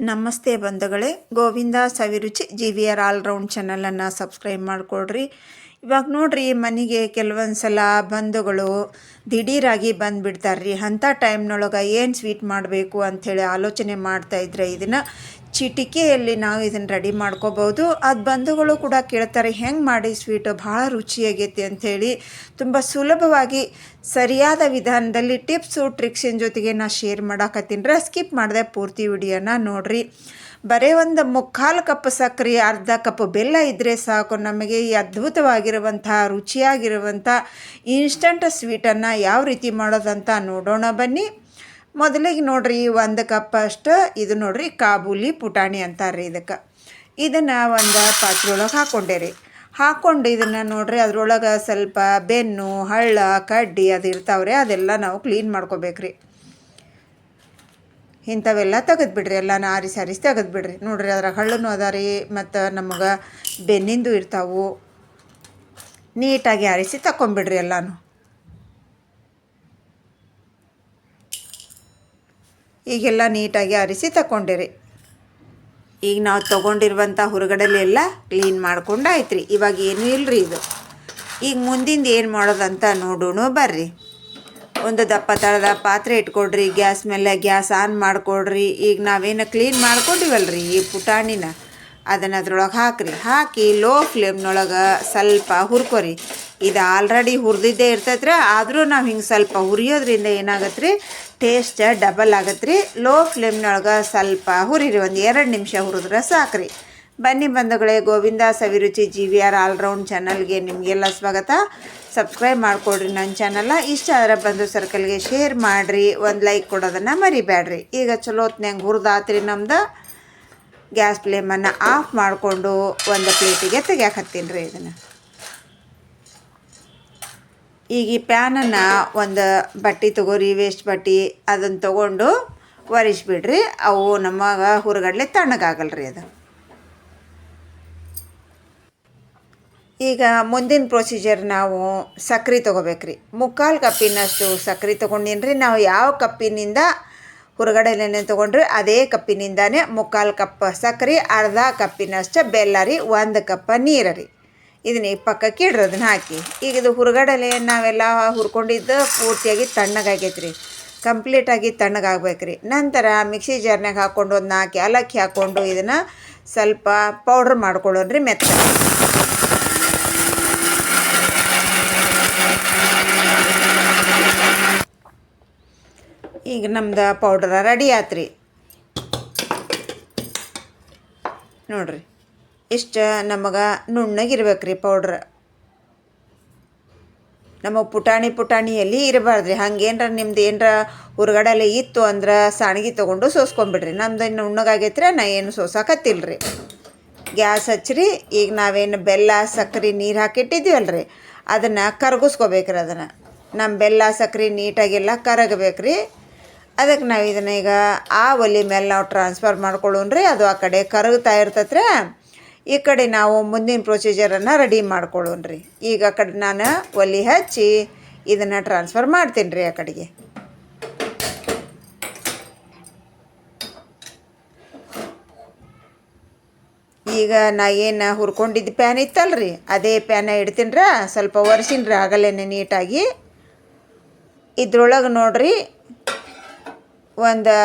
ನಮಸ್ತೆ ಬಂಧುಗಳೇ. Govinda Saviruchi G V R all round ಚಾನಲನ್ನು ಸಬ್ಸ್ಕ್ರೈಬ್ ಮಾಡಿಕೊಡ್ರಿ. ಇವಾಗ ನೋಡ್ರಿ ಮನೆಗೆ ಕೆಲವೊಂದು ಸಲ ಬಂಧುಗಳು ದಿಢೀರಾಗಿ ಬಂದುಬಿಡ್ತಾರೆ ರೀ ಅಂಥ ಟೈಮ್ನೊಳಗೆ ಏನು ಸ್ವೀಟ್ ಮಾಡಬೇಕು ಅಂಥೇಳಿ ಆಲೋಚನೆ ಮಾಡ್ತಾ ಇದ್ರೆ ಇದನ್ನು ಚಿಟಿಕೆಯಲ್ಲಿ ನಾವು ಇದನ್ನು ರೆಡಿ ಮಾಡ್ಕೋಬೋದು ಅದು ಬಂಧುಗಳು ಕೂಡ ಕೇಳ್ತಾರೆ, ಹೆಂಗೆ ಮಾಡಿ ಸ್ವೀಟು? ಭಾಳ ರುಚಿಯಾಗೈತಿ ಅಂಥೇಳಿ ತುಂಬ ಸುಲಭವಾಗಿ ಸರಿಯಾದ ವಿಧಾನದಲ್ಲಿ ಟಿಪ್ಸು, ಟ್ರಿಕ್ಸಿನ ಜೊತೆಗೆ ನಾ ಶೇರ್ ಮಾಡಾಕತ್ತೀನಿ. ಸ್ಕಿಪ್ ಮಾಡಿದೆ ಪೂರ್ತಿ ವಿಡಿಯೋನ ನೋಡಿರಿ. ಬರೀ ಒಂದು ಮುಕ್ಕಾಲು ಕಪ್ ಸಕ್ಕರೆ ಅರ್ಧ ಕಪ್ ಬೆಲ್ಲ ಇದ್ದರೆ ಸಾಕು. ನಮಗೆ ಈ ಅದ್ಭುತವಾಗಿರುವಂಥ, ರುಚಿಯಾಗಿರುವಂಥ ಇನ್ಸ್ಟಂಟ್ ಸ್ವೀಟನ್ನು ಯಾವ ರೀತಿ ಮಾಡೋದಂತ ನೋಡೋಣ ಬನ್ನಿ. ಮೊದಲಿಗೆ ನೋಡ್ರಿ, ಒಂದು ಕಪ್ ಅಷ್ಟು, ಇದು ನೋಡ್ರಿ, ಕಾಬೂಲಿ ಪುಟಾಣಿ ಅಂತಾರೆ ಇದಕ್ಕೆ. ಇದನ್ನು ಒಂದು ಪಾತ್ರೆ ಒಳಗೆ ಹಾಕ್ಕೊಂಡೆ ರೀ ಹಾಕ್ಕೊಂಡು ಇದನ್ನು ನೋಡ್ರಿ, ಅದ್ರೊಳಗೆ ಸ್ವಲ್ಪ ಬೆನ್ನು, ಹಳ್ಳ, ಕಡ್ಡಿ ಅದು ಇರ್ತಾವ್ರಿ, ಅದೆಲ್ಲ ನಾವು ಕ್ಲೀನ್ ಮಾಡ್ಕೋಬೇಕ್ರಿ. ಇಂಥವೆಲ್ಲ ತೆಗೆದ್ಬಿಡ್ರಿ, ಎಲ್ಲಾನ ಆರಿಸಿ ಆರಿಸಿ ತೆಗೆದ್ಬಿಡ್ರಿ. ನೋಡ್ರಿ ಅದ್ರಾಗ ಹಳ್ಳನೂ ಅದ ರೀ, ಮತ್ತು ನಮಗೆ ಬೆನ್ನಿಂದು ಇರ್ತಾವು. ನೀಟಾಗಿ ಆರಿಸಿ ತಗೊಂಬಿಡ್ರಿ ಎಲ್ಲಾನು. ಈಗೆಲ್ಲ ನೀಟಾಗಿ ಆರಿಸಿ ತಗೊಂಡಿರಿ ಈಗ ನಾವು ತೊಗೊಂಡಿರುವಂಥ ಹೊರಗಡೆಲೆಲ್ಲ ಕ್ಲೀನ್ ಮಾಡ್ಕೊಂಡು ಆಯ್ತು ರೀ ಇವಾಗ ಏನೂ ಇಲ್ಲರಿ ಇದು. ಈಗ ಮುಂದಿಂದ ಏನು ಮಾಡೋದಂತ ನೋಡೋಣ, ಬರ್ರಿ. ಒಂದು ದಪ್ಪ ತಳದ ಪಾತ್ರೆ ಇಟ್ಕೊಡ್ರಿ, ಗ್ಯಾಸ್ ಮೇಲೆ ಗ್ಯಾಸ್ ಆನ್ ಮಾಡಿಕೊಡ್ರಿ. ಈಗ ನಾವೇನು ಕ್ಲೀನ್ ಮಾಡ್ಕೊಂಡಿವಲ್ರಿ ಈ ಪುಟಾಣಿನ? ಅದನ್ನು ಅದ್ರೊಳಗೆ ಹಾಕ್ರಿ. ಹಾಕಿ ಲೋ ಫ್ಲೇಮ್ನೊಳಗೆ ಸ್ವಲ್ಪ ಹುರ್ಕೊರಿ. ಇದು ಆಲ್ರೆಡಿ ಹುರಿದಿದ್ದೇ ಇರ್ತೈತ್ರಿ, ಆದರೂ ನಾವು ಹಿಂಗೆ ಸ್ವಲ್ಪ ಹುರಿಯೋದ್ರಿಂದ ಏನಾಗತ್ತೆ ರೀ ಟೇಸ್ಟ್ ಡಬಲ್ ಆಗತ್ತೆ ರೀ ಲೋ ಫ್ಲೇಮ್ನೊಳಗೆ ಸ್ವಲ್ಪ ಹುರಿರಿ, ಒಂದು ಎರಡು ನಿಮಿಷ ಹುರಿದ್ರೆ ಸಾಕ್ರಿ. ಬನ್ನಿ ಬಂಧುಗಳೇ, Govinda Saviruchi G V R all round ಚಾನಲ್ಗೆ ನಿಮಗೆಲ್ಲ ಸ್ವಾಗತ. ಸಬ್ಸ್ಕ್ರೈಬ್ ಮಾಡಿಕೊಡ್ರಿ ನನ್ನ ಚಾನಲ್ಲ ಇಷ್ಟ ಆದರೆ ಬಂಧು ಸರ್ಕಲ್ಗೆ ಶೇರ್ ಮಾಡಿರಿ, ಒಂದು ಲೈಕ್ ಕೊಡೋದನ್ನು ಮರಿಬೇಡ್ರಿ ಈಗ ಚಲೋ ಹೊತ್ನ್ಯಾಂಗ ಹುರಿದಾತ್ರಿ ನಮ್ದು. ಗ್ಯಾಸ್ ಫ್ಲೇಮನ್ನು ಆಫ್ ಮಾಡಿಕೊಂಡು ಒಂದು ಪ್ಲೇಟಿಗೆ ತೆಗಿಯಾಕತ್ತೀನಿ ರೀ ಇದನ್ನು. ಈಗ ಈ ಪ್ಯಾನನ್ನು ಒಂದು ಬಟ್ಟೆ ತಗೋರಿ ವೇಸ್ಟ್ ಬಟ್ಟೆ ಅದನ್ನು ತೊಗೊಂಡು ಒರೆಸ್ಬಿಡ್ರಿ. ಅವು ನಮಗೆ ಹುರಗಡ್ಲೆ ತಣ್ಣಗಾಗಲ್ಲ ರೀ ಅದು. ಈಗ ಮುಂದಿನ ಪ್ರೊಸೀಜರ್ ನಾವು ಸಕ್ರೆ ತೊಗೋಬೇಕ್ರಿ. ಮುಕ್ಕಾಲು ಕಪ್ಪಿನಷ್ಟು ಸಕ್ರೆ ತೊಗೊಂಡಿನ್ರಿ. ರೀ ನಾವು ಯಾವ ಕಪ್ಪಿನಿಂದ ಹೊರಗಡೆನೇ ತೊಗೊಂಡ್ರಿ ಅದೇ ಕಪ್ಪಿನಿಂದಾನೇ ಮುಕ್ಕಾಲು ಕಪ್ ಸಕ್ರೆ, ಅರ್ಧ ಕಪ್ಪಿನಷ್ಟು ಬೆಲ್ಲ ರೀ, ಒಂದು ಕಪ್ಪ ನೀರು ರೀ. ಇದನ್ನ ಪಕ್ಕಕ್ಕೆ ಇಡ್ರಿ ಅದನ್ನ ಹಾಕಿ. ಈಗ ಇದು ಹುರಗಡಲೆ ನಾವೆಲ್ಲ ಹುರ್ಕೊಂಡಿದ್ದು ಪೂರ್ತಿಯಾಗಿ ತಣ್ಣಗಾಗೈತೆ ರೀ. ಕಂಪ್ಲೀಟಾಗಿ ತಣ್ಣಗಾಗ್ಬೇಕು ರೀ ನಂತರ ಮಿಕ್ಸಿ ಜಾರ್ನಾಗ ಹಾಕ್ಕೊಂಡು ಒಂದು ನಾಲ್ಕು ಏಲಕ್ಕಿ ಹಾಕ್ಕೊಂಡು ಇದನ್ನು ಸ್ವಲ್ಪ ಪೌಡ್ರ್ ಮಾಡ್ಕೊಳ್ಳೋಣ್ರಿ ಮೆತ್ತ ಈಗ ನಮ್ದು ಪೌಡ್ರ ರೆಡಿ ಆತ್ರಿ. ನೋಡ್ರಿ ಇಷ್ಟು ನಮಗೆ ನುಣ್ಣಗಿರ್ಬೇಕು ರೀ ಪೌಡ್ರ್ ನಮಗೆ ಪುಟಾಣಿ ಪುಟಾಣಿಯಲ್ಲಿ ಇರಬಾರ್ದು ರೀ ಹಂಗೇನ್ರ ನಿಮ್ದು ಏನರ ಹೊರಗಡೆಲ್ಲ ಇತ್ತು ಅಂದ್ರೆ ಸಾಣಿಗೆ ತೊಗೊಂಡು ಸೋಸ್ಕೊಂಬಿಡ್ರಿ. ನಮ್ದು ಇನ್ನು ನುಣ್ಣಗಾಗೈತ್ರಿ ನಾ ಏನು ಸೋಸಾಕತ್ತಿಲ್ಲ ರೀ ಗ್ಯಾಸ್ ಹಚ್ಚಿರಿ, ಈಗ ನಾವೇನು ಬೆಲ್ಲ ಸಕ್ಕರೆ ನೀರು ಹಾಕಿಟ್ಟಿದ್ದೀವಲ್ಲ ರೀ ಅದನ್ನು ಕರಗಿಸ್ಕೋಬೇಕ್ರಿ ಅದನ್ನು. ನಮ್ಮ ಬೆಲ್ಲ ಸಕ್ಕರೆ ನೀಟಾಗೆಲ್ಲ ಕರಗಬೇಕು ರೀ ಅದಕ್ಕೆ ನಾವು ಇದನ್ನ ಈಗ ಆ ಒಲೆ ಮೇಲೆ ನಾವು ಟ್ರಾನ್ಸ್ಫರ್ ಮಾಡ್ಕೊಳ್ಳೋಣ್ರಿ. ಅದು ಆ ಕಡೆ ಕರಗ್ತಾ ಇರ್ತತ್ರಿ. ಈ ಕಡೆ ನಾವು ಮುಂದಿನ ಪ್ರೊಸೀಜರನ್ನು ರೆಡಿ ಮಾಡ್ಕೊಳ್ಳೋಣ ರೀ ಈಗ ಆ ಕಡೆ ನಾನು ಒಲೆ ಹಚ್ಚಿ ಇದನ್ನು ಟ್ರಾನ್ಸ್ಫರ್ ಮಾಡ್ತೀನಿ ರೀ ಆ ಕಡೆಗೆ. ಈಗ ನಾ ಏನು ಹುರ್ಕೊಂಡಿದ್ದ ಪ್ಯಾನ್ ಇತ್ತಲ್ರಿ? ಅದೇ ಪ್ಯಾನ ಇಡ್ತೀನಿ ರೀ ಸ್ವಲ್ಪ ಒರೆಸಿನ್ರಿ ಆಗಲೇ ನೀಟಾಗಿ. ಇದ್ರೊಳಗೆ ನೋಡ್ರಿ ಒಂದು,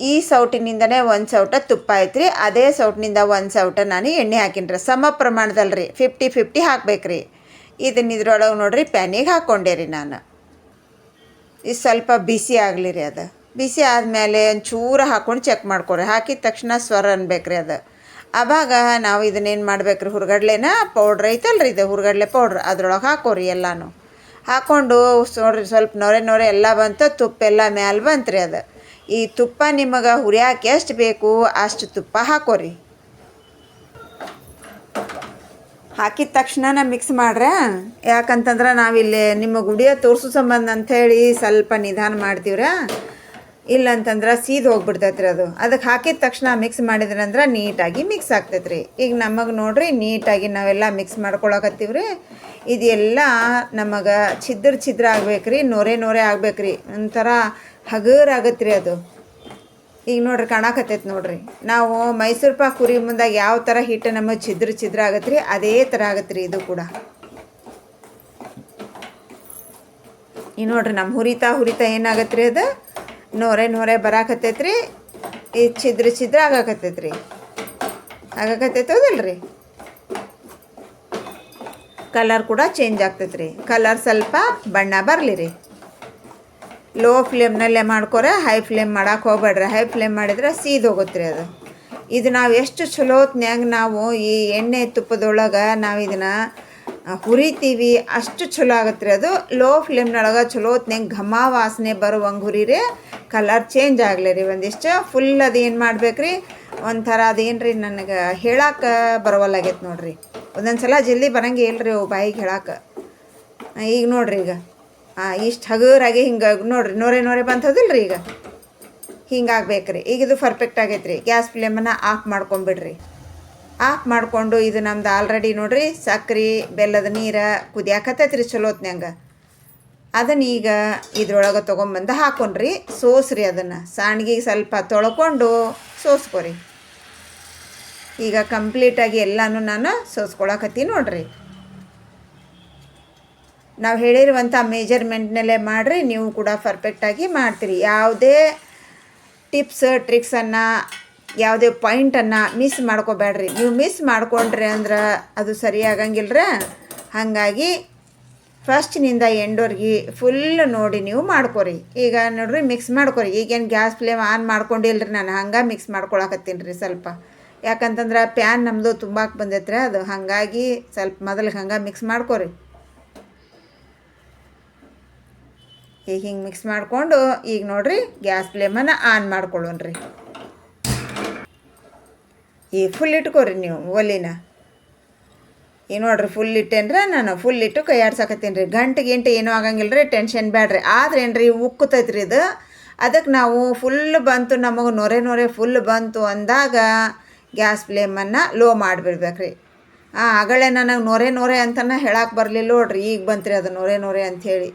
ಈ ಸೌಟಿನಿಂದನೇ ಒಂದು ಸೌಟ ತುಪ್ಪ ಐತ್ರಿ. ಅದೇ ಸೌಟ್ನಿಂದ ಒಂದು ಸೌಟ ನಾನು ಎಣ್ಣೆ ಹಾಕಿನಿ ರೀ ಸಮ ಪ್ರಮಾಣದಲ್ಲಿ ರೀ ಫಿಫ್ಟಿ ಫಿಫ್ಟಿ ರೀ ಇದನ್ನ ಇದ್ರೊಳಗೆ ನೋಡಿರಿ ಪ್ಯಾನಿಗೆ ಹಾಕ್ಕೊಂಡೆ ರೀ ನಾನು. ಇದು ಸ್ವಲ್ಪ ಬಿಸಿ ಆಗಲಿ ರೀ ಅದು. ಬಿಸಿ ಆದಮೇಲೆ ಒಂಚೂರು ಹಾಕ್ಕೊಂಡು ಚೆಕ್ ಮಾಡ್ಕೊರಿ. ಹಾಕಿದ ತಕ್ಷಣ ಸ್ವರ ಅನ್ಬೇಕು ರೀ ಅದು. ಆವಾಗ ನಾವು ಇದನ್ನೇನು ಮಾಡ್ಬೇಕು ರೀ ಹುರ್ಗಡ್ಲೆನ ಪೌಡ್ರ್ ಐತಲ್ರಿ ಇದು. ಹುರ್ಗಡ್ಲೆ ಪೌಡ್ರ್ ಅದ್ರೊಳಗೆ ಹಾಕೋರಿ ಎಲ್ಲನೂ. ಹಾಕ್ಕೊಂಡು ನೋಡ್ರಿ ಸ್ವಲ್ಪ ನೊರೆ ನೊರೆ ಎಲ್ಲ ಬಂತು, ತುಪ್ಪ ಎಲ್ಲ ಮ್ಯಾಲೆ ಬಂತು ರೀ ಅದು. ಈ ತುಪ್ಪ ನಿಮಗೆ ಹುರಿಯಾಕೆ ಎಷ್ಟು ಬೇಕು ಅಷ್ಟು ತುಪ್ಪ ಹಾಕೋರಿ. ಹಾಕಿದ ತಕ್ಷಣ ಮಿಕ್ಸ್ ಮಾಡ್ರೆ, ಯಾಕಂತಂದ್ರೆ ನಾವಿಲ್ಲಿ ನಿಮ್ಮ ಗುಡಿಯ ತೋರಿಸೋ ಸಂಬಂಧ ಅಂಥೇಳಿ ಸ್ವಲ್ಪ ನಿಧಾನ ಮಾಡ್ತೀವ್ರ. ಇಲ್ಲಂತಂದ್ರೆ ಸೀದ್ ಹೋಗ್ಬಿಡ್ತೈತೆ ರೀ ಅದು. ಅದಕ್ಕೆ ಹಾಕಿದ ತಕ್ಷಣ ಮಿಕ್ಸ್ ಮಾಡಿದ್ರಂದ್ರೆ ನೀಟಾಗಿ ಮಿಕ್ಸ್ ಆಗ್ತೈತೆ ರೀ ಈಗ ನಮಗೆ ನೋಡ್ರಿ ನೀಟಾಗಿ ನಾವೆಲ್ಲ ಮಿಕ್ಸ್ ಮಾಡ್ಕೊಳಕತ್ತೀವಿ ರೀ ಇದೆಲ್ಲ ನಮಗೆ ಛಿದ್ರ ಛಿದ್ರ ಆಗ್ಬೇಕು ರೀ ನೊರೆ ನೊರೆ ಆಗ್ಬೇಕು ರೀ ಒಂಥರ ಹಗರ್ ಆಗತ್ತೆ ರೀ ಅದು. ಈಗ ನೋಡ್ರಿ ಕಾಣಕತ್ತೈತೆ ನೋಡ್ರಿ. ನಾವು ಮೈಸೂರು ಪಾಕ್ ಕುರಿ ಮುಂದಾಗ ಯಾವ ಥರ ಹಿಟ್ಟು ನಮಗೆ ಛಿದ್ರ ಛಿದ್ರ ಆಗತ್ತೆ ರೀ ಅದೇ ಥರ ಆಗತ್ತೆ ರೀ ಇದು ಕೂಡ. ಈ ನೋಡ್ರಿ ನಮ್ಮ ಹುರಿತಾ ಹುರಿತಾ ಏನಾಗತ್ತೆ ರೀ ಅದು? ನೋರೆ ನೋರೆ ಬರಾಕತ್ತೈತೆ ರೀ ಈ ಛಿದ್ರ ಛಿದ್ರ ಆಗಾಕತ್ತೈತೆ ರೀ ಆಗಾಕತ್ತೈತೆ ಹೌದಲ್ಲ ರೀ ಕಲರ್ ಕೂಡ ಚೇಂಜ್ ಆಗ್ತೈತೆ ರೀ ಕಲರ್ ಸ್ವಲ್ಪ ಬಣ್ಣ ಬರಲಿ ರೀ ಲೋ ಫ್ಲೇಮ್ನಲ್ಲೇ ಮಾಡ್ಕೊರೆ ಹೈ ಫ್ಲೇಮ್ ಮಾಡೋಕೆ ಹೋಗ್ಬೇಡ್ರಿ. ಹೈ ಫ್ಲೇಮ್ ಮಾಡಿದ್ರೆ ಸೀದ್ ಹೋಗುತ್ತೆ ಅದು. ಇದು ನಾವು ಎಷ್ಟು ಚಲೋ ಹೊತ್ನ್ಯಾಗ ನಾವು ಈ ಎಣ್ಣೆ ತುಪ್ಪದೊಳಗೆ ನಾವು ಇದನ್ನು ಹುರಿತೀವಿ, ಅಷ್ಟು ಚಲೋ ಆಗತ್ತೆ ರೀ ಅದು. ಲೋ ಫ್ಲೇಮ್ನೊಳಗೆ ಚಲೋ ಹೊತ್ನ್ಯಾಗ ಘಮ ವಾಸನೆ ಬರುವಂಗೆ ಹುರಿರಿ. ಕಲರ್ ಚೇಂಜ್ ಆಗಲಿ ರೀ, ಒಂದಿಷ್ಟು ಫುಲ್ ಅದು ಏನು ಮಾಡ್ಬೇಕು ರೀ ಒಂಥರ ಅದೇನು ರೀ ನನಗೆ ಹೇಳಕ್ಕೆ ಬರವಲ್ಲಾಗೈತೆ ನೋಡಿರಿ. ಒಂದೊಂದು ಸಲ ಜಲ್ದಿ ಬರಂಗೆ ಇಲ್ರಿ ಅವು ಬಾಯಿಗೆ ಹೇಳಕ್ಕೆ ಈಗ ನೋಡ್ರಿ ಈಗ. ಹಾಂ ಇಷ್ಟು ಹಗುರಾಗಿ ಹಿಂಗೆ ನೋಡ್ರಿ, ನೋರೆ ನೋರೆ ಬಂತದಿಲ್ಲ ರೀ ಈಗ. ಹಿಂಗಾಗ್ಬೇಕು ರೀ ಈಗ ಇದು ಪರ್ಫೆಕ್ಟ್ ಆಗೈತೆ ರೀ ಗ್ಯಾಸ್ ಫ್ಲೇಮನ್ನು ಆಫ್ ಮಾಡ್ಕೊಂಬಿಡ್ರಿ. ಆಫ್ ಮಾಡಿಕೊಂಡು ಇದು ನಮ್ದು ಆಲ್ರೆಡಿ ನೋಡ್ರಿ ಸಕ್ರೆ, ಬೆಲ್ಲದ ನೀರು ಕುದಿಯಾಕತ್ತೈತೆ ರೀ ಚಲೋ ಹೊತ್ನ್ಯಾಗ ಅದನ್ನ ಈಗ ಇದ್ರೊಳಗೆ ತೊಗೊಂಬಂದು ಹಾಕೊಂಡ್ರಿ, ಸೋಸ್ರಿ ಅದನ್ನು. ಸಾಣ್ಗಿಗೆ ಸ್ವಲ್ಪ ತೊಳ್ಕೊಂಡು ಸೋಸ್ಕೊರಿ. ಈಗ ಕಂಪ್ಲೀಟಾಗಿ ಎಲ್ಲನೂ ನಾನು ಸೋಸ್ಕೊಳಕತ್ತೀನಿ ನೋಡ್ರಿ. ನಾವು ಹೇಳಿರುವಂಥ ಮೇಜರ್ಮೆಂಟ್ನಲ್ಲೇ ಮಾಡಿರಿ, ನೀವು ಕೂಡ ಪರ್ಫೆಕ್ಟಾಗಿ ಮಾಡ್ತೀರಿ. ಯಾವುದೇ ಟಿಪ್ಸ್ ಟ್ರಿಕ್ಸನ್ನು ಯಾವುದೇ ಪಾಯಿಂಟನ್ನು ಮಿಸ್ ಮಾಡ್ಕೋಬೇಡ್ರಿ. ನೀವು ಮಿಸ್ ಮಾಡ್ಕೊಂಡ್ರಿ ಅಂದ್ರೆ ಅದು ಸರಿಯಾಗಂಗಿಲ್ಲರ ಹಾಗಾಗಿ ಫಸ್ಟ್ನಿಂದ ಎಂಡೋರ್ಗಿ ಫುಲ್ ನೋಡಿ ನೀವು ಮಾಡ್ಕೊರಿ. ಈಗ ನೋಡ್ರಿ ಮಿಕ್ಸ್ ಮಾಡ್ಕೊರಿ. ಈಗೇನು ಗ್ಯಾಸ್ ಫ್ಲೇಮ್ ಆನ್ ಮಾಡ್ಕೊಂಡಿಲ್ರಿ ನಾನು, ಹಂಗೆ ಮಿಕ್ಸ್ ಮಾಡ್ಕೊಳಕತ್ತೀನಿ ರೀ ಸ್ವಲ್ಪ. ಯಾಕಂತಂದ್ರೆ ಪ್ಯಾನ್ ನಮ್ಮದು ತುಂಬ ಬಂದೈತ್ರಿ, ಅದು ಹಾಗಾಗಿ ಸ್ವಲ್ಪ ಮೊದಲು ಹಂಗೆ ಮಿಕ್ಸ್ ಮಾಡ್ಕೊರಿ. ಈಗ ಹಿಂಗೆ ಮಿಕ್ಸ್ ಮಾಡಿಕೊಂಡು, ಈಗ ನೋಡ್ರಿ ಗ್ಯಾಸ್ ಫ್ಲೇಮನ್ನು ಆನ್ ಮಾಡ್ಕೊಳ್ಳೋಣ್ರಿ ಈ ಫುಲ್ ಇಟ್ಕೊರಿ ನೀವು ಒಲಿನ. ಈ ನೋಡ್ರಿ ಫುಲ್ ಇಟ್ಟೇನ್ರ? ನಾನು ಫುಲ್ ಇಟ್ಟು ಕೈ ಆಡ್ಸಕತ್ತೀನಿ ರೀ. ಗಂಟೆ ಗಿಂಟೆ ಏನೂ ಆಗಂಗಿಲ್ಲ ರೀ ಟೆನ್ಷನ್ ಬೇಡ್ರಿ ಆದ್ರೆ ಏನ್ರಿ ರೀ ಇದು. ಅದಕ್ಕೆ ನಾವು ಫುಲ್ ಬಂತು, ನಮಗೆ ನೊರೆ ನೊರೆ ಫುಲ್ ಬಂತು ಅಂದಾಗ ಗ್ಯಾಸ್ ಫ್ಲೇಮನ್ನು ಲೋ ಮಾಡಿಬಿಡ್ಬೇಕ್ರಿ. ಹಾಂ ಆಗಲೇ ನನಗೆ ನೊರೆ ನೊರೆ ಅಂತನ ಹೇಳಕ್ಕೆ ಬರಲಿಲ್ಲ ನೋಡ್ರಿ. ಈಗ ಬಂತ್ರಿ ಅದು ನೊರೆ ನೊರೆ ಅಂಥೇಳಿ.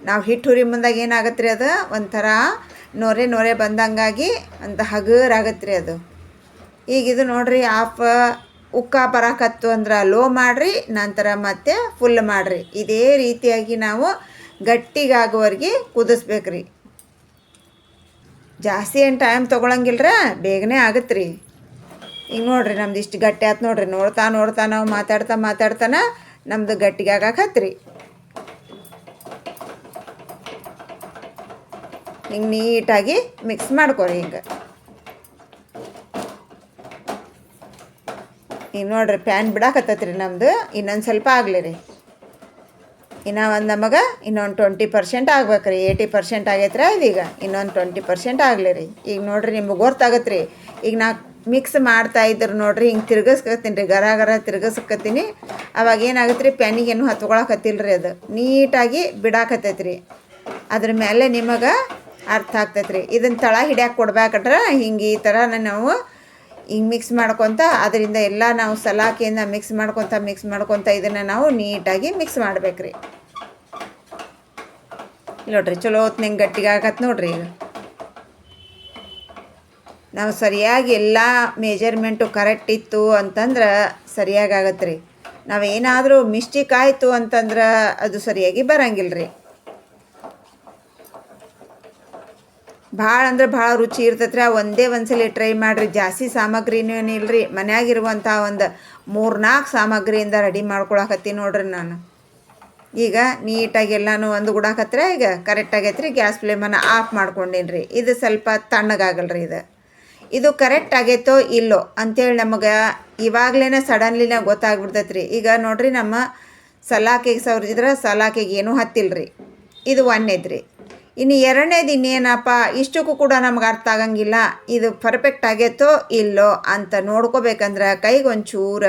ನಾವು ಹಿಟ್ಟು ಹುರಿ ಬಂದಾಗ ಏನಾಗತ್ತೆ ರೀ ಅದು? ಒಂಥರ ನೊರೆ ನೊರೆ ಬಂದಂಗಾಗಿ ಅಂತ ಹಗರಾಗತ್ತೆ ರೀ ಅದು. ಈಗ ಇದು ನೋಡ್ರಿ ಆಫ್ ಉಕ್ಕ ಬರಕತ್ತು ಅಂದ್ರೆ ಲೋ ಮಾಡಿರಿ, ನಂತರ ಮತ್ತೆ ಫುಲ್ ಮಾಡಿರಿ. ಇದೇ ರೀತಿಯಾಗಿ ನಾವು ಗಟ್ಟಿಗಾಗುವವರೆಗೆ ಕುದಿಸ್ಬೇಕ್ರಿ. ಜಾಸ್ತಿ ಏನು ಟೈಮ್ ತೊಗೊಳಂಗಿಲ್ರ, ಬೇಗನೆ ಆಗುತ್ತೆ ರೀ ಈಗ ನೋಡ್ರಿ ನಮ್ದು ಇಷ್ಟು ಗಟ್ಟಿ ಆಯ್ತು ನೋಡ್ರಿ. ನೋಡ್ತಾ ನೋಡ್ತಾ ನಾವು ಮಾತಾಡ್ತಾ ಮಾತಾಡ್ತಾನ ನಮ್ದು ಗಟ್ಟಿಗೆ ಆಗಾಕತ್ರಿ. ಹಿಂಗೆ ನೀಟಾಗಿ ಮಿಕ್ಸ್ ಮಾಡ್ಕೊರಿ ಹಿಂಗೆ. ಈಗ ನೋಡ್ರಿ, ಪ್ಯಾನ್ ಬಿಡಾಕತ್ತೈತ್ರಿ ನಮ್ಮದು ಇನ್ನೊಂದು ಸ್ವಲ್ಪ ಆಗಲಿ ರೀ ಇನ್ನು ಒಂದು ನಮಗೆ ಇನ್ನೊಂದು ಟ್ವೆಂಟಿ ಪರ್ಸೆಂಟ್ ಆಗ್ಬೇಕು ರೀ ಏಯ್ಟಿ ಪರ್ಸೆಂಟ್ ಆಗೈತ್ರ ಇದೀಗ ಇನ್ನೊಂದು ಟ್ವೆಂಟಿ ಪರ್ಸೆಂಟ್ ಆಗಲಿ ರೀ ಈಗ ನೋಡಿರಿ ನಿಮ್ಗೆ ಗೊತ್ತಾಗತ್ತೆ ರೀ ಈಗ ನಾ ಮಿಕ್ಸ್ ಮಾಡ್ತಾ ಇದ್ರು ನೋಡಿರಿ, ಹಿಂಗೆ ತಿರ್ಗಿಸ್ಕತ್ತೀನಿ ರೀ ಗರ ಗರ ತಿರ್ಗಿಸ್ಕತ್ತೀನಿ. ಅವಾಗ ಏನಾಗುತ್ತೆ ರೀ ಪ್ಯಾನಿಗೇನು ಹತ್ಕೊಳಕತ್ತಿಲ್ಲ ರೀ ಅದು. ನೀಟಾಗಿ ಬಿಡಾಕತ್ತೈತೆ ರೀ ಅದ್ರ ಮೇಲೆ ನಿಮಗೆ ಅರ್ಥ ಆಗ್ತೈತೆ ರೀ ಇದನ್ನು ತಳ ಹಿಡ್ಯಾಕೆ ಕೊಡ್ಬೇಕಟ್ರೆ, ಹಿಂಗೆ ಈ ಥರ ನಾವು ಹಿಂಗೆ ಮಿಕ್ಸ್ ಮಾಡ್ಕೊತ ಅದರಿಂದ ಎಲ್ಲ ನಾವು ಸಲಾಕಿಯಿಂದ ಮಿಕ್ಸ್ ಮಾಡ್ಕೊತ ಮಿಕ್ಸ್ ಮಾಡ್ಕೊತ ಇದನ್ನು ನಾವು ನೀಟಾಗಿ ಮಿಕ್ಸ್ ಮಾಡ್ಬೇಕ್ರಿ. ನೋಡ್ರಿ, ಚಲೋ ಹೊತ್ನಂಗೆ ಗಟ್ಟಿಗೆ ಆಗತ್ತೆ ನೋಡ್ರಿ ಈಗ. ನಾವು ಸರಿಯಾಗಿ ಎಲ್ಲ ಮೇಜರ್ಮೆಂಟು ಕರೆಕ್ಟ್ ಇತ್ತು ಅಂತಂದ್ರೆ ಸರಿಯಾಗಿ ಆಗತ್ತೆ ರೀ ನಾವೇನಾದರೂ ಮಿಸ್ಟೇಕ್ ಆಯಿತು ಅಂತಂದ್ರೆ ಅದು ಸರಿಯಾಗಿ ಬರಂಗಿಲ್ಲ ರೀ ಭಾಳ ಅಂದ್ರೆ ಭಾಳ ರುಚಿ ಇರ್ತೈತ್ರಿ. ರೀ ಒಂದೇ ಒಂದ್ಸಲಿ ಟ್ರೈ ಮಾಡಿರಿ. ಜಾಸ್ತಿ ಸಾಮಗ್ರಿನೂ ಮನ್ಯಾಗ ಮನ್ಯಾಗಿರುವಂಥ ಒಂದು ಮೂರು ನಾಲ್ಕು ಸಾಮಗ್ರಿಯಿಂದ ರೆಡಿ ಮಾಡ್ಕೊಳಕತ್ತೀನಿ ನೋಡ್ರಿ ನಾನು. ಈಗ ನೀಟಾಗಿ ಎಲ್ಲಾನು ಒಂದು ಗುಡಾಕತ್ರ ಈಗ ಕರೆಕ್ಟ್ ರೀ ಗ್ಯಾಸ್ ಫ್ಲೇಮನ್ನು ಆಫ್ ಮಾಡ್ಕೊಂಡೀನಿ ರೀ ಇದು ಸ್ವಲ್ಪ ತಣ್ಣಗಾಗಲ್ರಿ ಇದು. ಇದು ಕರೆಕ್ಟ್ ಆಗೈತೋ ಇಲ್ಲೋ ಅಂತೇಳಿ ನಮಗೆ ಇವಾಗಲೇ ಸಡನ್ಲಿನ ಗೊತ್ತಾಗ್ಬಿಡ್ತೈತೆ ರೀ ಈಗ ನೋಡ್ರಿ ನಮ್ಮ ಸಲಾಕೆಗೆ ಸವರಿದ್ರೆ ಸಲಾಕೆಗೆ ಏನೂ ಹತ್ತಿಲ್ಲ ರೀ ಇದು ಒನ್ ರೀ ಇನ್ನು ಎರಡನೇದು ಇನ್ನೇನಪ್ಪ? ಇಷ್ಟಕ್ಕೂ ಕೂಡ ನಮ್ಗೆ ಅರ್ಥ ಆಗಂಗಿಲ್ಲ. ಇದು ಪರ್ಫೆಕ್ಟ್ ಆಗೈತೋ ಇಲ್ಲೋ ಅಂತ ನೋಡ್ಕೋಬೇಕಂದ್ರೆ ಕೈಗೆ ಒಂಚೂರ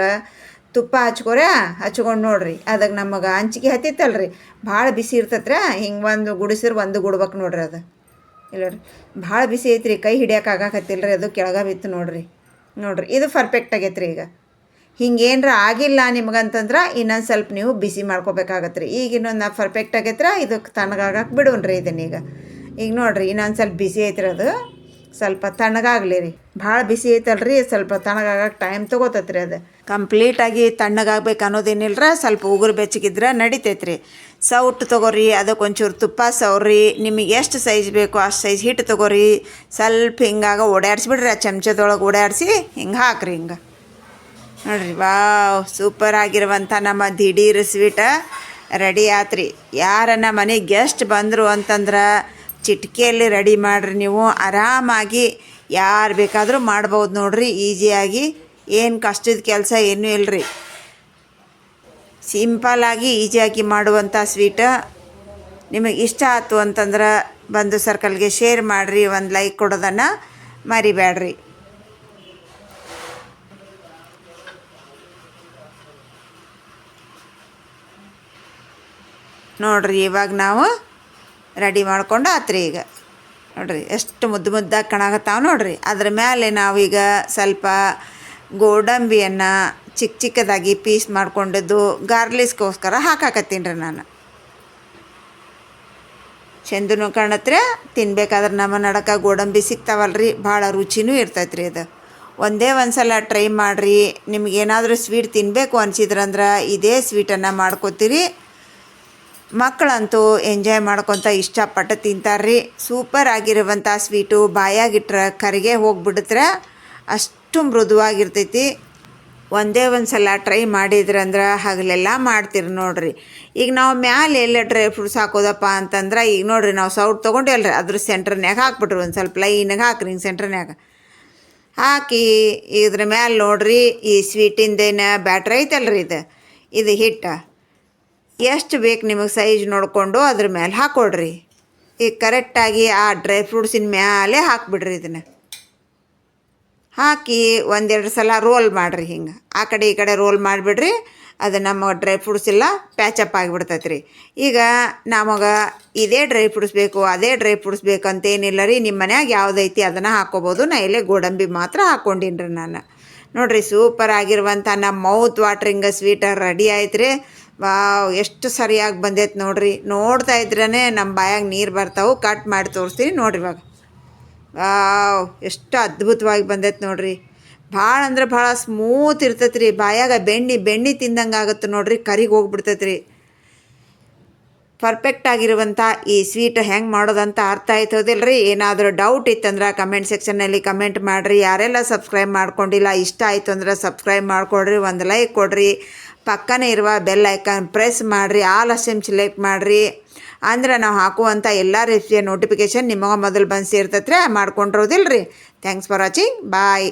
ತುಪ್ಪ ಹಚ್ಕೊರೆ ಹಚ್ಕೊಂಡು ನೋಡ್ರಿ. ಅದಕ್ಕೆ ನಮಗೆ ಹಂಚಿಗೆ ಹತ್ತಿತ್ತಲ್ರಿ. ಭಾಳ ಬಿಸಿ ಇರ್ತತ್ರ ಹಿಂಗೆ ಒಂದು ಗುಡಿಸಿರ್ ಒಂದು ಗುಡ್ಬೇಕು ನೋಡ್ರಿ ಅದು. ಇಲ್ಲ ಭಾಳ ಬಿಸಿ ಐತ್ರಿ. ಕೈ ಹಿಡಿಯೋಕೆ ಆಗಾಕತ್ತಿಲ್ಲ ರೀ ಅದು ಕೆಳಗೆ ಬಿತ್ತು ನೋಡ್ರಿ. ನೋಡ್ರಿ. ಇದು ಪರ್ಫೆಕ್ಟ್ ಆಗೈತೆ ರೀ ಈಗ. ಹಿಂಗೇನ್ರ ಆಗಿಲ್ಲ ನಿಮ್ಗಂತಂದ್ರೆ ಇನ್ನೊಂದು ಸ್ವಲ್ಪ ನೀವು ಬಿಸಿ ಮಾಡ್ಕೋಬೇಕಾಗತ್ತೆ ರೀ ಈಗ ಇನ್ನೊಂದು ಪರ್ಫೆಕ್ಟ್ ಆಗೈತ್ರ ಇದಕ್ಕೆ ತಣ್ಣಗಾಗಕ್ಕೆ ರೀ ಇದನ್ನೀಗ ಈಗ. ನೋಡಿರಿ, ಇನ್ನೊಂದು ಸ್ವಲ್ಪ ಬಿಸಿ ಐತ್ರಿ ಅದು. ಸ್ವಲ್ಪ ತಣ್ಣಗಾಗಲಿ ರೀ ಭಾಳ ಬಿಸಿ ಐತಲ್ರಿ, ಸ್ವಲ್ಪ ತಣ್ಣಗಾಗಕ್ಕೆ ಟೈಮ್ ತೊಗೋತೈತ್ರಿ ಅದು. ಕಂಪ್ಲೀಟಾಗಿ ತಣ್ಣಗಾಗ್ಬೇಕು ಅನ್ನೋದೇನಿಲ್ಲರ ಸ್ವಲ್ಪ ಉಗುರು ಬೆಚ್ಚಗಿದ್ರೆ ನಡಿತೈತೆ ರೀ ಸೌಟ್ ತೊಗೋರಿ ಅದಕ್ಕೆ ಒಂಚೂರು ತುಪ್ಪ ಸವ್ರಿ, ನಿಮಗೆ ಎಷ್ಟು ಸೈಜ್ ಬೇಕು ಅಷ್ಟು ಸೈಜ್ ಹಿಟ್ಟು ತೊಗೋರಿ. ಸ್ವಲ್ಪ ಹಿಂಗಾಗ ಓಡಾಡ್ಸಿಬಿಡ್ರಿ ಆ ಚಮಚದೊಳಗೆ ಓಡಾಡಿಸಿ ಹಿಂಗೆ ಹಾಕ್ರಿ ಹಿಂಗೆ. ನೋಡ್ರಿ, ವಾವ್ ಸೂಪರ್ ಆಗಿರುವಂಥ ನಮ್ಮ ದಿಢೀರ್ ಸ್ವೀಟ. ರೆಡಿ ಆತ್ರಿ. ಯಾರನ್ನ ಮನೆಗೆ ಗೆಸ್ಟ್ ಬಂದರು ಅಂತಂದ್ರೆ ಚಿಟಿಕೆಯಲ್ಲಿ ರೆಡಿ ಮಾಡಿರಿ ನೀವು. ಆರಾಮಾಗಿ ಯಾರು ಬೇಕಾದರೂ ಮಾಡ್ಬೋದು ನೋಡ್ರಿ ಈಸಿಯಾಗಿ ಏನು ಕಷ್ಟದ ಕೆಲಸ ಏನೂ ಇಲ್ಲರಿ ಸಿಂಪಲ್ಲಾಗಿ ಈಸಿಯಾಗಿ ಮಾಡುವಂಥ ಸ್ವೀಟ. ನಿಮಗೆ ಇಷ್ಟ ಆಯ್ತು ಅಂತಂದ್ರೆ ಬಂದು ಸರ್ಕಲ್ಗೆ ಶೇರ್ ಮಾಡಿರಿ, ಒಂದು ಲೈಕ್ ಕೊಡೋದನ್ನು ಮರಿಬೇಡ್ರಿ ನೋಡ್ರಿ, ಇವಾಗ ನಾವು ರೆಡಿ ಮಾಡ್ಕೊಂಡು ಆತ್ರಿ ಈಗ. ನೋಡ್ರಿ, ಎಷ್ಟು ಮುದ್ದು ಮುದ್ದಾಗಿ ಕಣಾಗತ್ತಾವೆ ನೋಡ್ರಿ. ಅದ್ರ ಮೇಲೆ ನಾವೀಗ ಸ್ವಲ್ಪ ಗೋಡಂಬಿಯನ್ನು ಚಿಕ್ಕ ಚಿಕ್ಕದಾಗಿ ಪೀಸ್ ಮಾಡ್ಕೊಂಡಿದ್ದು ಗಾರ್ಲಿಸ್ಗೋಸ್ಕರ ಹಾಕಾಕತ್ತೀನಿ ರೀ ನಾನು. ಚಂದನು ಕಾಣತ್ರೆ, ತಿನ್ಬೇಕಾದ್ರೆ ನಮ್ಮ ನಡಕ ಗೋಡಂಬಿ ಸಿಗ್ತಾವಲ್ರಿ, ಭಾಳ ರುಚಿನೂ ಇರ್ತೈತೆ ರೀ ಅದು. ಒಂದೇ ಒಂದು ಸಲ ಟ್ರೈ ಮಾಡಿರಿ, ನಿಮ್ಗೇನಾದರೂ ಸ್ವೀಟ್ ತಿನ್ನಬೇಕು ಅನಿಸಿದ್ರಂದ್ರೆ ಇದೇ ಸ್ವೀಟನ್ನು ಮಾಡ್ಕೋತೀರಿ. ಮಕ್ಕಳಂತೂ ಎಂಜಾಯ್ ಮಾಡ್ಕೊತ ಇಷ್ಟಪಟ್ಟು ತಿಂತಾರ್ರಿ. ಸೂಪರ್ ಆಗಿರುವಂಥ ಸ್ವೀಟು ಬಾಯಾಗಿಟ್ರೆ ಕರಿಗೆ ಹೋಗ್ಬಿಡುತ್ತೆ ಅಷ್ಟು ಮೃದುವಾಗಿರ್ತೈತಿ. ಒಂದೇ ಒಂದು ಸಲ ಟ್ರೈ ಮಾಡಿದ್ರಂದ್ರೆ ಹಗಲೆಲ್ಲ ಮಾಡ್ತೀರಿ ನೋಡ್ರಿ. ಈಗ ನಾವು ಮ್ಯಾಲೆ ಎಲ್ಲ ಡ್ರೈ ಫ್ರೂಟ್ಸ್ ಹಾಕೋದಪ್ಪ ಅಂತಂದ್ರೆ ಈಗ ನೋಡ್ರಿ ನಾವು ಸೌಟ್ ತೊಗೊಂಡಿವಲ್ರಿ. ಅದ್ರ ಸೆಂಟ್ರ್ನ್ಯಾಗ ಹಾಕ್ಬಿಟ್ರಿ ಒಂದು ಸ್ವಲ್ಪ ಲೈನಾಗ ಹಾಕ್ರಿ ಹಿಂಗೆ ಸೆಂಟ್ರ್ನ್ಯಾಗ. ಹಾಕಿ ಇದ್ರ ಮ್ಯಾಲೆ ನೋಡ್ರಿ ಈ ಸ್ವೀಟಿಂದೇನು ಬ್ಯಾಟ್ರಿ ಐತಲ್ರಿ ಇದು. ಇದು ಹಿಟ್ಟು. ಎಷ್ಟು ಬೇಕು ನಿಮಗೆ ಸೈಜ್ ನೋಡಿಕೊಂಡು ಅದ್ರ ಮೇಲೆ ಹಾಕ್ಕೊಡ್ರಿ ಈಗ ಕರೆಕ್ಟಾಗಿ ಆ ಡ್ರೈ ಫ್ರೂಟ್ಸಿನ ಮೇಲೆ ಹಾಕಿಬಿಡ್ರಿ ಇದನ್ನು. ಹಾಕಿ ಒಂದೆರಡು ಸಲ ರೋಲ್ ಮಾಡಿರಿ ಹಿಂಗೆ. ಆ ಕಡೆ ಈ ಕಡೆ ರೋಲ್ ಮಾಡಿಬಿಡ್ರಿ, ಅದು ನಮ್ಮ ಡ್ರೈ ಫ್ರೂಟ್ಸ್ ಎಲ್ಲ ಪ್ಯಾಚಪ್ ಆಗಿಬಿಡ್ತೈತೆ ರೀ ಈಗ ನಮಗೆ ಇದೇ ಡ್ರೈ ಫ್ರೂಟ್ಸ್ ಬೇಕು, ಅದೇ ಡ್ರೈ ಫ್ರೂಟ್ಸ್ ಬೇಕು ಅಂತೇನಿಲ್ಲ ರೀ ನಿಮ್ಮ ಮನ್ಯಾಗ ಯಾವುದೈತಿ ಅದನ್ನು ಹಾಕ್ಕೋಬೋದು ನಾ ಇಲ್ಲೇ ಗೋಡಂಬಿ ಮಾತ್ರ ಹಾಕ್ಕೊಂಡಿನ್ರಿ ನಾನು. ನೋಡಿರಿ ಸೂಪರ್ ಆಗಿರುವಂಥ ನಮ್ಮ ಮೌತ್ ವಾಟ್ರಿಂಗ್ ಸ್ವೀಟರ್ ರೆಡಿ ಆಯ್ತು ರೀ ವಾವ್, ಎಷ್ಟು ಸರಿಯಾಗಿ ಬಂದೈತೆ ನೋಡ್ರಿ. ನೋಡ್ತಾ ಇದ್ರೇ ನಮ್ಮ ಬಾಯಾಗ ನೀರು ಬರ್ತಾವೆ ಕಟ್ ಮಾಡಿ ತೋರಿಸ್ತೀನಿ ನೋಡ್ರಿ ಇವಾಗ. ವಾವ್, ಎಷ್ಟು ಅದ್ಭುತವಾಗಿ ಬಂದೈತೆ ನೋಡ್ರಿ. ಭಾಳ ಅಂದ್ರೆ ಭಾಳ ಸ್ಮೂತ್ ಇರ್ತೈತೆ ರೀ ಬಾಯಾಗ ಬೆಣ್ಣೆ ಬೆಣ್ಣೆ ತಿಂದಂಗೆ ಆಗುತ್ತೆ ನೋಡ್ರಿ, ಕರಿಗೆ ಹೋಗ್ಬಿಡ್ತೈತೆ ರೀ ಪರ್ಫೆಕ್ಟ್ ಆಗಿರುವಂಥ ಈ ಸ್ವೀಟ್ ಹೆಂಗೆ ಮಾಡೋದಂತ ಅರ್ಥ ಆಯ್ತದಿಲ್ಲ ರೀ ಏನಾದರೂ ಡೌಟ್ ಇತ್ತಂದ್ರೆ ಕಮೆಂಟ್ ಸೆಕ್ಷನ್ನಲ್ಲಿ ಕಮೆಂಟ್ ಮಾಡಿರಿ. ಯಾರೆಲ್ಲ ಸಬ್ಸ್ಕ್ರೈಬ್ ಮಾಡ್ಕೊಂಡಿಲ್ಲ, ಇಷ್ಟ ಆಯಿತು ಅಂದ್ರೆ ಸಬ್ಸ್ಕ್ರೈಬ್ ಮಾಡಿಕೊಡ್ರಿ, ಒಂದು ಲೈಕ್ ಕೊಡ್ರಿ. ಪಕ್ಕನೇ ಇರುವ ಬೆಲ್ ಐಕಾನ್ ಪ್ರೆಸ್ ಮಾಡಿರಿ ಆಲ್ ಅಸೆಮ್ ಸೆಲೆಕ್ಟ್ ಮಾಡಿರಿ. ಅಂದ್ರೆ ನಾವು ಹಾಕುವಂಥ ಎಲ್ಲ ರೀತಿಯ ನೋಟಿಫಿಕೇಷನ್ ನಿಮಗೆ ಮೊದಲು ಬಂದು ಸೇರ್ತೈತ್ರಿ ಮಾಡ್ಕೊಂಡಿರೋದಿಲ್ಲ ರೀ ಥ್ಯಾಂಕ್ಸ್ ಫಾರ್ ವಾಚಿಂಗ್ ಬಾಯ್